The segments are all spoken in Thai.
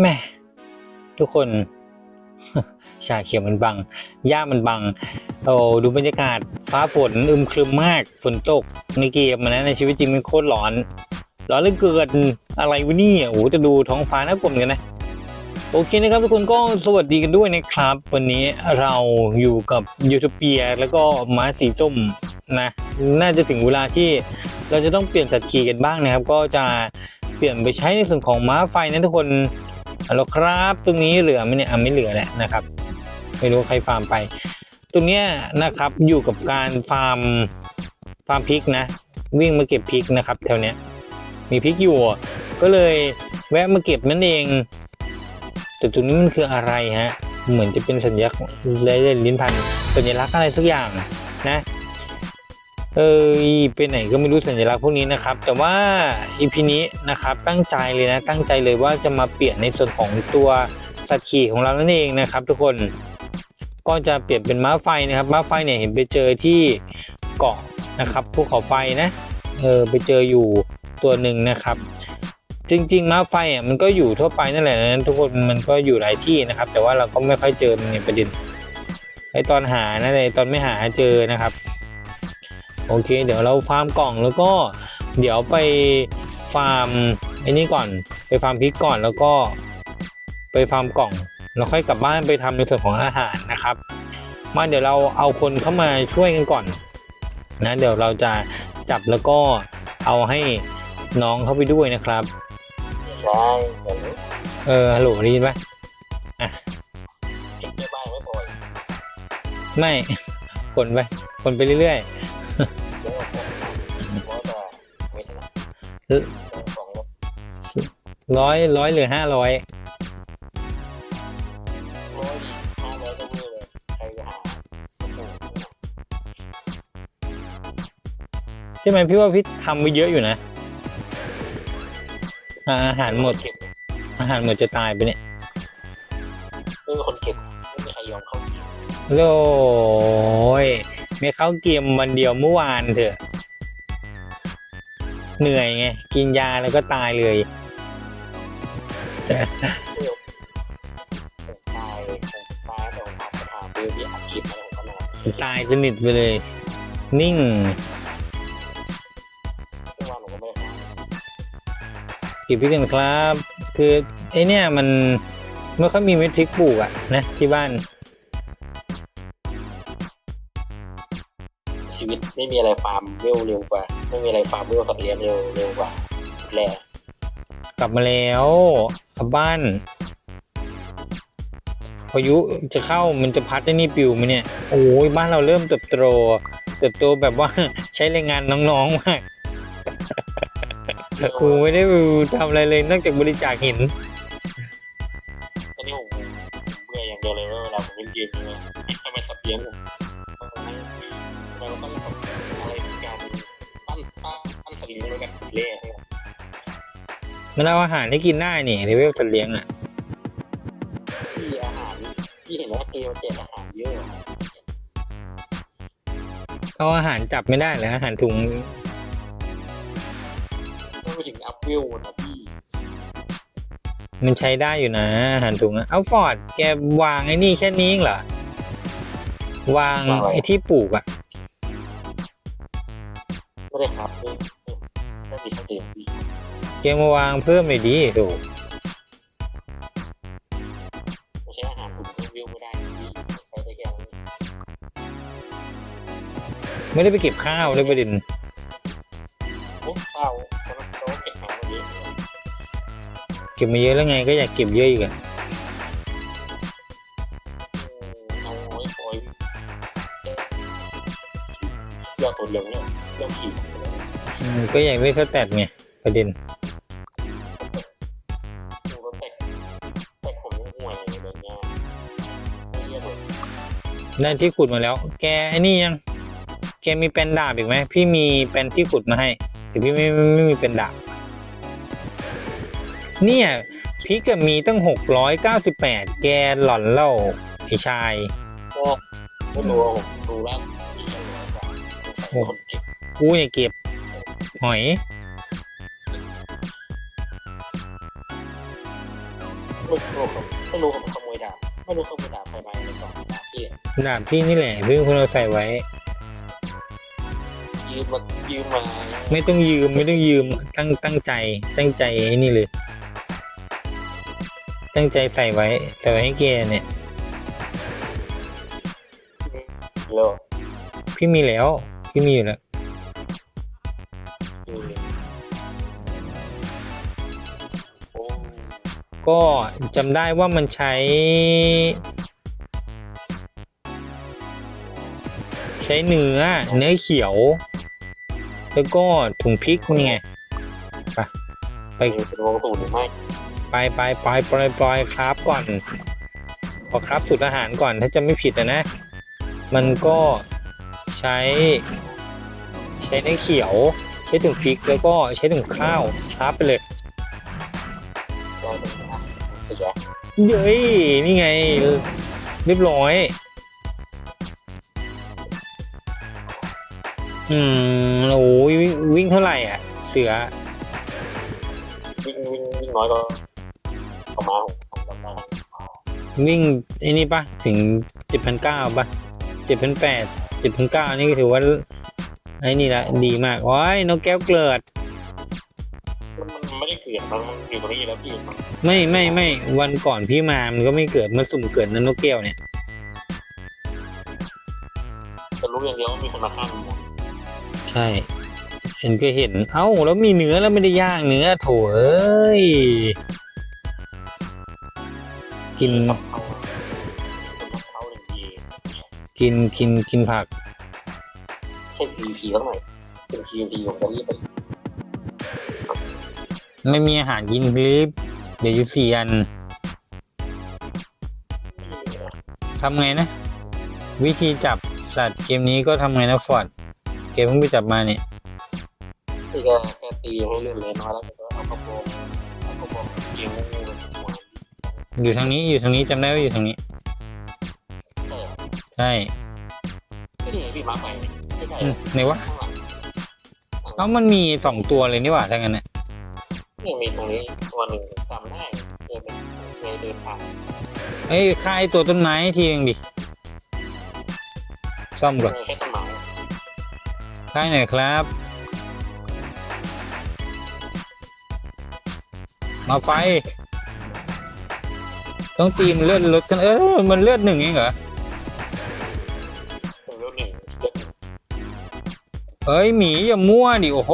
แม่ทุกคน ชาเขียวมันบัง หญ้ามันบังโอ้ดูบรรยากาศฟ้าฝนอึมครึมมากฝนตกในเกมมันนะในชีวิตจริงมันโคตรร้อนร้อนเหลือเกินอะไรวะเนี่ยโอ้จะดูท้องฟ้าน่ากลัวเหมือนกันนะโอเคนะครับทุกคนก็สวัสดีกันด้วยนะครับ วันนี้เราอยู่กับยูทูเปียแล้วก็ม้าสีส้มนะน่าจะถึงเวลาที่เราจะต้องเปลี่ยนสัตว์ขี่กันบ้างนะครับ ก็จะเปลี่ยนไปใช้ในส่วนของม้าไฟนะทุกคน เอาละครับตรงนี้เหลือไหมเนี่ยอะไม่เหลือแหละนะครับ ไม่รู้ใครฟาร์มไปตรงเนี้ยนะครับอยู่กับการฟาร์มฟาร์มพริกนะ วิ่งมาเก็บพริกนะครับแถวเนี้ยมีพริกอยู่ก็เลยแวะมาเก็บนั่นเอง แต่ตรงนี้มันคืออะไรฮะ เหมือนจะเป็นสัญลักษณ์ลลิ้นพันสัญลักษณ์อะไรสักอย่างนะ เออไปไหนก็ไม่รู้สัญลักษณ์พวกนี้นะครับ แต่ว่าอีพีนี้นะครับตั้งใจเลยนะตั้งใจเลยว่าจะมาเปลี่ยนในส่วนของตัวสัตว์ขี่ของเรานั่นเองนะครับ ทุกคนก็จะเปลี่ยนเป็นม้าไฟนะครับม้าไฟเนี่ยเห็นไปเจอที่เกาะนะครับภูเขาไฟนะเออไปเจออยู่ตัวหนึ่งนะครับ จริงๆม้าไฟอะมันก็อยู่ทั่วไปนั่นแหละนะทุกคนมันก็อยู่หลายที่นะครับ แต่ว่าเราก็ไม่ค่อยเจอมันในประเด็นไอตอนหานะไอตอนไม่หาเจอนะครับ โอเค เดี๋ยวเราฟาร์มกล่องแล้วก็เดี๋ยวไปฟาร์มไอ้นี่ก่อน ไปฟาร์มพริกก่อนแล้วก็ไปฟาร์มกล่องแล้วค่อยกลับบ้านไปทำในส่วนของอาหารนะครับ มาเดี๋ยวเราเอาคนเข้ามาช่วยกันก่อนนะเดี๋ยวเราจะจับแล้วก็เอาให้น้องเข้าไปด้วยนะครับใช่เหมือนเออฮัลโหลได้ยินปะคิดในบ้านไม่พอไม่คนไปคนไปเรื่อยเรถๆร้อยร้อยหรือห้าร้อยร้อยห้าร้อยก็เวอร์เลยใครไปหาโอ้โหใช่ไหมพี่ว่าพี่ทำไปเยอะอยู่นะอ่าอาหารหมดเก็บอาหารหมดจะตายไปเนี่ยไม่มีคนเก็บไม่มีใครยอมเข้าโอ้ยไม่เข้าเกมวันเดียวเมื่อวานเถอะ เหนื่อยไง กินยาแล้วก็ตายเลยตายสนิทไปเลย นิ่งทุกวันผมก็ไม่ได้ทเก็บพี่กันครับ คือไอเนี่ยมันไม่ค่อยมีเม็ดพริกปลูกอะนะที่บ้าน ชีวิตไม่มีอะไรฟาร์มเร็วเร็วกว่า ไม่มีอะไรฟาร์มเร็วสัตว์เลี้ยงเร็วเร็วกว่าแหละกลับมาแล้วกลับบ้านพายุจะเข้ามันจะพัดไอ้นี่ปิวไหมเนี่ยโอ้ยบ้านเราเริ่มเติบโตเติบโตแบบว่าใช้แรงงานน้องๆมากครูไม่ได้ทำอะไรเลยนอกจากบริจาคหิน มันเอาอาหารให้กินได้นี่ในเว็บสัตว์เลี้ยงอะที่อาหารที่เห็นว่าเกมมันแจกอาหารเยอะเอาอาหารจับไม่ได้เลยอาหารถุงต้องไปถึงอัพเวลนะพี่มันใช้ได้อยู่นะอาหารถุงอะเอาฟอร์ดแกวางไอ้นี่แค่นี้เองเหรอวางไอ้ที่ปลูกอะไม่ได้ครับไม่ถ้าติดเขาเต็มพี่ แกมาวางเพิ่มเลยดีโถไม่ใช่อาหารผมเวลไม่ได้พี่ใช้ได้แค่นั้นไม่ได้ไปเก็บข้าวเลยประเด็นโอ้เศร้าเพราะเราเก็บมาวันนี้เก็บมาเยอะแล้วไงก็อยากเก็บเยอะอีกอะเอาไว้ปล่อยยอดตัวเดียวเนี่ยยอดสี่สองตัวอืมก็อยากได้สแตทไงประเด็น ได้ที่ขุดมาแล้ว แกไอ้นี่ยัง แกมีเป็นดาบอีกไหม พี่มีเป็นที่ขุดมาให้แต่พี่ไม่ไม่ไม่มีเป็นดาบ เนี่ยพี่ก็มีตั้งหกร้อยเก้าสิบแปดแกหล่อนเล่าไอ้ชายก็ไม่รู้ว่าผมดูล่าสุดมีเท่าไหร่กว่าคนเก็บกูเนี่ยเก็บ หอย ไม่รู้เขาไม่รู้เขาขโมยดาบไม่รู้ขโมยดาบใครมาในกล่องดา พี่ดาบพี่นี่แหละพี่เป็นคนเอาใส่ไว้ ยืมมายืมมาไม่ต้องยืมไม่ต้องยืมตั้งตั้งใจ ตั้งใจไอ้นี่เลย ตั้งใจใส่ไว้ ใส่ไว้ให้แกเนี่ยแล้วพี่มีแล้ว พี่มีอยู่แล้วอืมโอ้ก็จำได้ว่ามันใช้ ช้เนื้อเนื้อเขียว แล้วก็ถุงพริกนี่ไงไปไปเป็นวงสูตรหรือไม่ไปไปไปปล่อยปล่อยครับก่อนพอครับสูตรอาหารก่อนถ้าจะไม่ผิดนะนะ มันก็ใช้ ใช้เนื้อเขียว ใช้ถุงพริกแล้วก็ใช้ถุงข้าวครับไปเลยได้เลยนะสุดยอดเย้ยนี่ไง เรียบร้อย อืมโอ้ยวิ่งวิ่งเท่าไหร่อะ เสือ วิ่งวิ่งวิ่งน้อยก็ประมาณผมผมจำได้วิ่งไอ้นี่ปะถึงเจ็ดพันเก้าปะเจ็ดพันแปดเจ็ดพันเก้านี่ก็ถือว่าไอ้นี่ละดีมาก โอ้ยนกแก้วเกลือดมันมันไม่ได้เกลียดมันมันอยู่ตรงนี้แล้วพี่มันไม่ไม่ไม่วันก่อนพี่มามันก็ไม่เกิดมาสุ่มเกิดนะนกแก้วเนี่ยจะรู้อย่างเดียวว่ามีคนมาฆ่ามันหมด ใช่ฉันก็เห็น เอ้า แล้วมีเนื้อแล้วไม่ได้ย่างเนื้อโถเอ้ย กินสับเข้าสับเข้าหนึ่งทีกิน กิน กินผักใช่ PVP เท่าไหร่เป็น PVP ผมจะรีบไปไม่มีอาหารกินคลิป เดี๋ยวอยูเซียนทำไงนะ วิธีจับสัตว์เกมนี้ก็ทำไงนะฟอร์ดเกมเพิ่งไปจับมาเนี่ยพี่ก็แค่ตีให้เลื่อนเลยน้อยแล้วก็เอากระโปรงเอากระโปรงเกมงูเลยหัวอยู่ทางนี้อยู่ทางนี้จำได้ว่าอยู่ทางนี้ ใช่ใช่ที่นี่พี่มาใส่ไม่ใช่อืมไหนวะข้างหลังเอ้ามันมีสองตัวเลยนี่หว่าถ้างั้นน่ะนี่มีตรงนี้ตัวหนึ่งจำได้เคยเป็นเคยเดินผ่านเอ้ยฆ่าไอ้ตัวต้นไม้ทีนึงดิซ่อมก่อน ไม่ใช่ต้นไม้ ฆ่าหน่อยครับ มาไฟ ต้องตีมเลือดลดกันเออมันเลือดหนึ่งเองเหรอเอ้ยหมีอย่ามั่วดิโอ้โห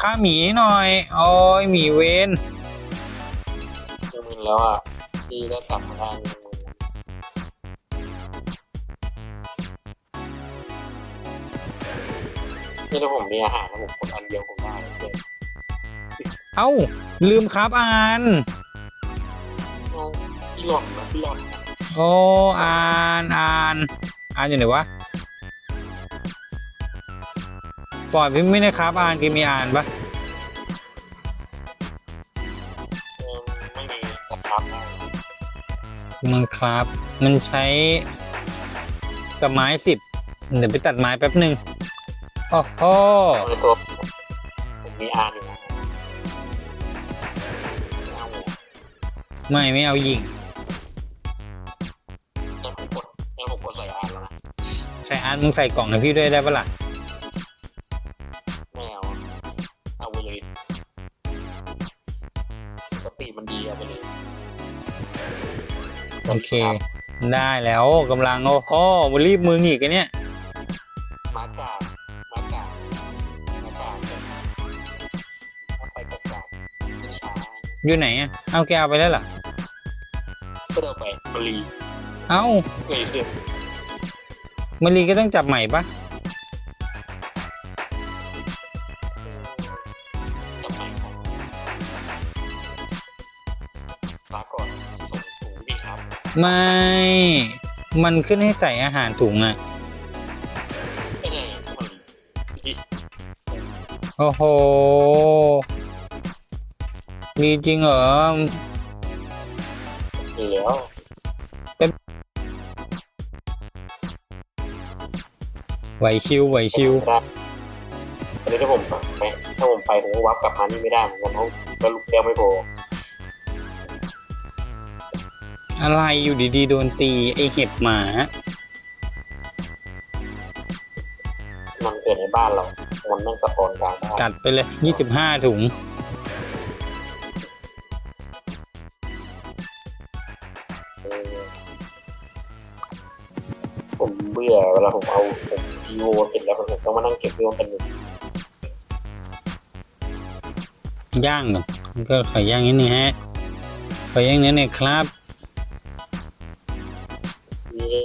ฆ่าหมีหน่อยโอ้ยหมีเวนหนึ่งแล้วอะพี่ได้จับมาได้ นี่ถ้าผมมีอาหารแล้วผมกดอันเดียวผมได้เลยเอ้า ลืมครับอ่านพี่หลอนนะพี่หลอนนะโอ้อ่านอ่านอ่านอยู่ไหนวะฟอร์ดพี่ไม่ได้ครับอ่านกินมีอ่านปะเออไม่มีจับซับนะมันครับ มันใช้กับไม้สิบเดี๋ยวไปตัดไม้แป๊บหนึ่ง โอ้โหในตัวผมมีอาร์อยู่นะเอาเลยไม่ไม่เอายิงแล้วผมกดแล้วผมกดใส่อาร์แล้วนะใส่อ่านมึงใส่กล่องให้พี่ด้วยได้ปะล่ะไม่เอาเอาไปเลยสปีดมันดีเอาไปเลยโอเค ได้แล้วกำลังโอ้โหมันรีบมืออีกอันเนี้ย อยู่ไหนอะ เอาแกเอาไปแล้วล่ะก็เดินไปบรีเอ้าเอ้ยเดือดมารีก็ต้องจับใหม่ปะสมัยของลาก่อนส่งถุงดีครับไม่ มันขึ้นให้ใส่อาหารถุงอะไม่ใช่บรีดีโอ้โห ดีจริงเหรอดีแล้วไหวชิวไหวชิวได้อันนี้ถ้าผมไปถ้าผมไปผมก็วับกลับมานี่ไม่ได้เหมือนกันเพราะกระลูกแก้วไม่พออะไรอยู่ดีๆโดนตีไอเห็บหมา มันเกิดในบ้านเรา มันนั่งตะโกนกลางบ้านกัดไปเลยยี่สิบห้าถุง ผมเบื่อเวลาผมเอาผมดีโอเสร็จแล้วผมต้องมานั่งเก็บเรื่องเป็นหนึ่งย่างก่อนมันก็ขอย่างนิดนี่ฮะขอย่างนี้เนี่ยครับนี่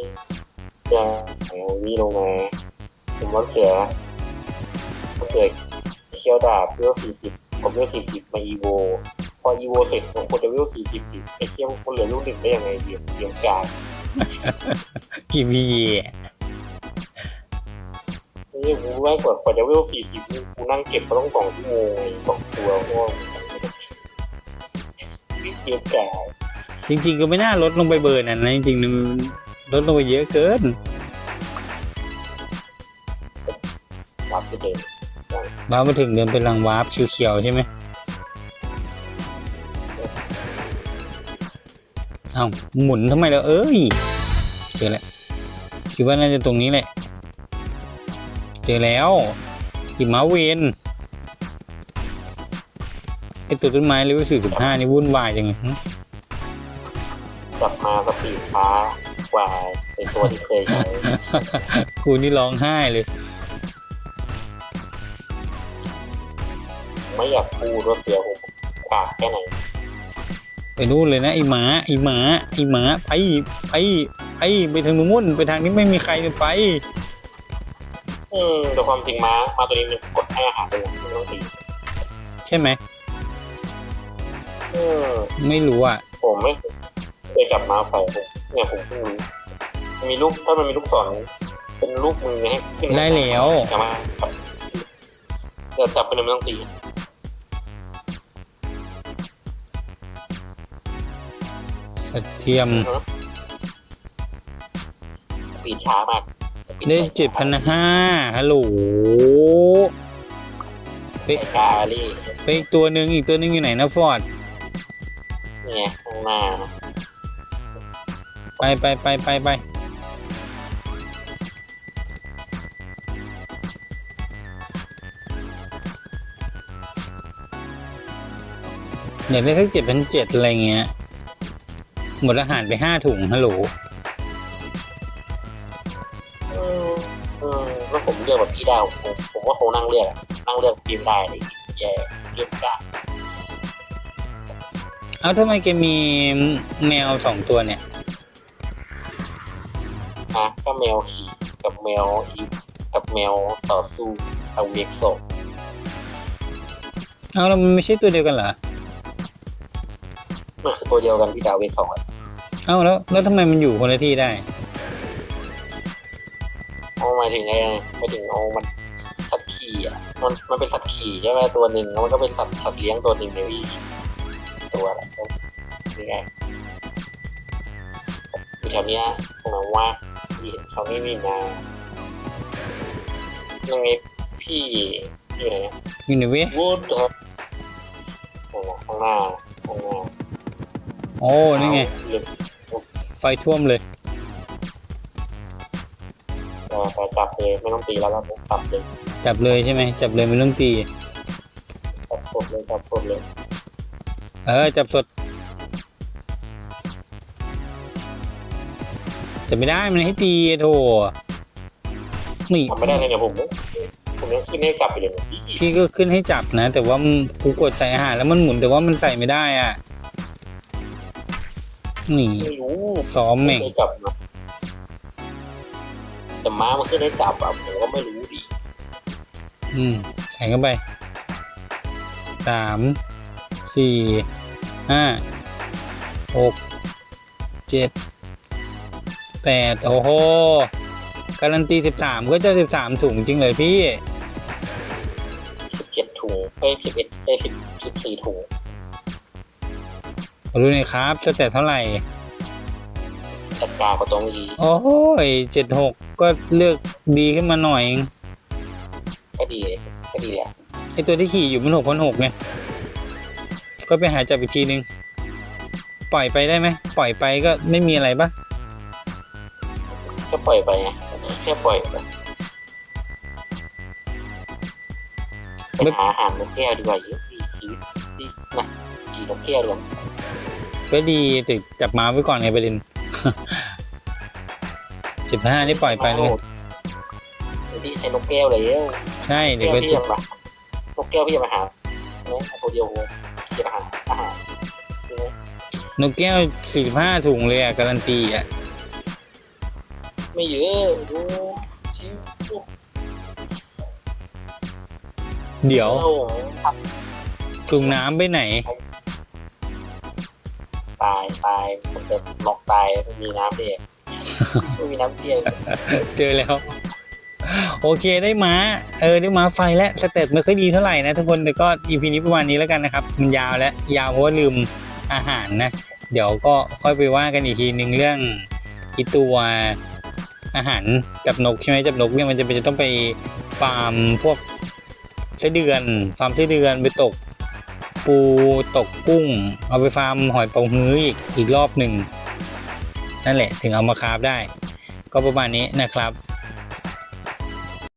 จะเอานี่ลงมาผมว่าเสือเสือเคียวดาบเวลสี่สิบผมเวลสี่สิบมาอีโว พออีโวเสร็จผมควรจะเวลสี่สิบอีกไอเคียวมันเหลือลูกหนึ่งได้ยังไงเดียวเดียวกลางกีวีเยนี่กูแม่งกว่ากว่าจะเวลสี่สิบกูนั่งเก็บมาต้องสองชั่วโมงสองตัวเพราะว่าเดียวกลางจริง ๆ ก็ไม่น่าลดลงไปเบอร์นั้นนะจริงๆมันลดลงไปเยอะเกินรับไปเดินว้าร์ปมาถึงเดินเป็นรังวาร์ปเขียวๆใช่ไหม เอ้าหมุนทำไมล่ะเอ้ย เจอแล้วคิดว่าน่าจะตรงนี้แหละ เจอแล้วหิมะเวนไอตัวต้นไม้เลเวลสี่สิบห้านี่วุ่นวายจังเลยหึกลับมาสปีดช้ากว่าในตัวที่เคยใช้กูนี่ร้องไห้เลย ไม่อยากพูดว่าเสือผมกากแค่ไหน ไปนู่นเลยนะไอหมาไอหมาไอหมาไปไปไปไปทางนู้นไปทางนี้ไม่มีใครเลยไปอืมแต่ความจริงม้ามาตัวนี้มันกดให้อาหารเป็นหลักไม่ต้องตีใช่ไหมอืมไม่รู้อะผมไม่เคยจับม้าไฟผมเนี่ยผมเพิ่งรู้มีลูกถ้ามันมีลูกศรเป็นลูกมือให้ขึ้นให้ได้แล้วจะมาจับเดี๋ยวจับไปเลยไม่ต้องตี สเทียมสปีดช้ามากได้เจ็ดพันห้าฮัลโหลไอ้กาลี่ไปอีกตัวหนึ่งอีกตัวหนึ่งอยู่ไหนนะฟอร์ดนี่ไงข้างหน้าไปไปไปไปไปอยากได้สักเจ็ดพันเจ็ดอะไรเงี้ย หมดอาหารไปห้าถุงฮัลโหลอืมอืมแล้วผมเลือกแบบพี่ดาวผมผมว่าคงนั่งเลือกอะนั่งเลือกทีมได้เลยแย่เก็บได้เอาทำไมแกมีแมวสองตัวเนี่ย นะก็แมวขี่กับแมวอีกับแมวต่อสู้เอาเวกโซเอาแล้วมันไม่ใช่ตัวเดียวกันเหรอ มันคือตัวเดียวกันพี่ดาวเวกโซอะ เอาแล้วแล้วทำไมมันอยู่คนละที่ได้เอาหมายถึงไงหมายถึงเอามันสัตว์ขี่อะมันมันเป็นสัตว์ขี่ใช่ไหมตัวหนึ่งแล้วมันก็เป็นสัตว์สัตว์เลี้ยงตัวหนึ่งในวี่ตัวละนี่ไงอยู่แถวเนี้ยผมมองว่าที่เห็นเขาไม่มีมานั่งไงพี่อยู่ไหนอยู่ในเวยวูดครับข้างหน้าข้างหน้าโอ้นี่ไง ไฟท่วมเลยเออไปจับเลยไม่ต้องตีแล้วแล้วจับเลยจับเลยใช่ไหมจับเลยไม่ต้องตี จับสดเลยจับสดเลยเออ จับสด จะไม่ได้มันให้ตีอะโถนี่ทำไม่ได้เลยเนี่ยผมผมยังขึ้นให้จับไปเลยพี่พี่ก็ขึ้นให้จับนะ แต่ว่ามันกูกดใส่อาหารแล้วมันหมุนแต่ว่ามันใส่ไม่ได้อะ นี่ไม่รู้ซ้อมไม่แม่งเคยจับนะแต่ม้ามันขึ้นให้จับอะผมก็ไม่รู้ดิอืมใส่เข้าไปสามสี่ห้าหกเจ็ดแปดโอ้โห การันตีสิบสามก็จะสิบสามถุงจริงเลยพี่สิบเจ็ดถุงไอ้สิบเอ็ดไอ้สิบสิบสี่ถุง ขอดูหน่อยครับสเตตเท่าไหร่จัดการกับตรงอีโอ้ยเจ็ดหกก็เลือกดีขึ้นมาหน่อยเองก็ดีก็ดีแหละไอตัวที่ขี่อยู่มันหกพันหกไงก็ไปหาจับอีกทีนึง ปล่อยไปได้ไหมปล่อยไปก็ไม่มีอะไรปะแค่ปล่อยไปไงแค่ปล่อยไปไปหาอาหารนกแก้วดีกว่าเยอะพี่ชีวิตพี่นะ จีนกแก้วดีกว่าก็ดีแต่จับม้าไว้ก่อนไงประเด็นสิบห้านี่ปล่อยไปเลยเดี๋ยวพี่ใช้นกแก้วเลยเอ้ยใช่เดี๋ยแก้ววก็พี่ยังมานกแก้วพี่ยังมาหาเนี่ยเอาตัวเดียวเสียอาหารอาหารใช่ไหมนกแก้วสี่ห้าถุงเลยอะการันตีอะไม่เยอะดูชิวเดี๋ยวเราทถุงน้ำไปไหนำ ตายตายมันจะล็อกตายไม่มีน้ำเปียกไม่มีน้ำเปียกเจอแล้ว โอเคได้ม้า เออได้ม้าไฟและสเต็ปไม่ค่อยดีเท่าไหร่นะทุกคนแต่ก็อีพีนี้ประมาณนี้แล้วกันนะครับมันยาวแล้วยาวเพราะว่าลืมอาหารนะ เดี๋ยวก็ค่อยไปว่ากันอีกทีหนึ่งเรื่องอีตัวอาหารจับนกใช่ไหมจับนกเนี่ยมันจะเป็นจะต้องไปฟาร์มพวกไส้เดือนฟาร์มไส้เดือนไปตก ปูตกกุ้ง เอาไปฟาร์มหอยเป๋าฮื้ออีกอีกรอบหนึ่งนั่นแหละถึงเอามาคราฟได้ ก็ประมาณนี้นะครับ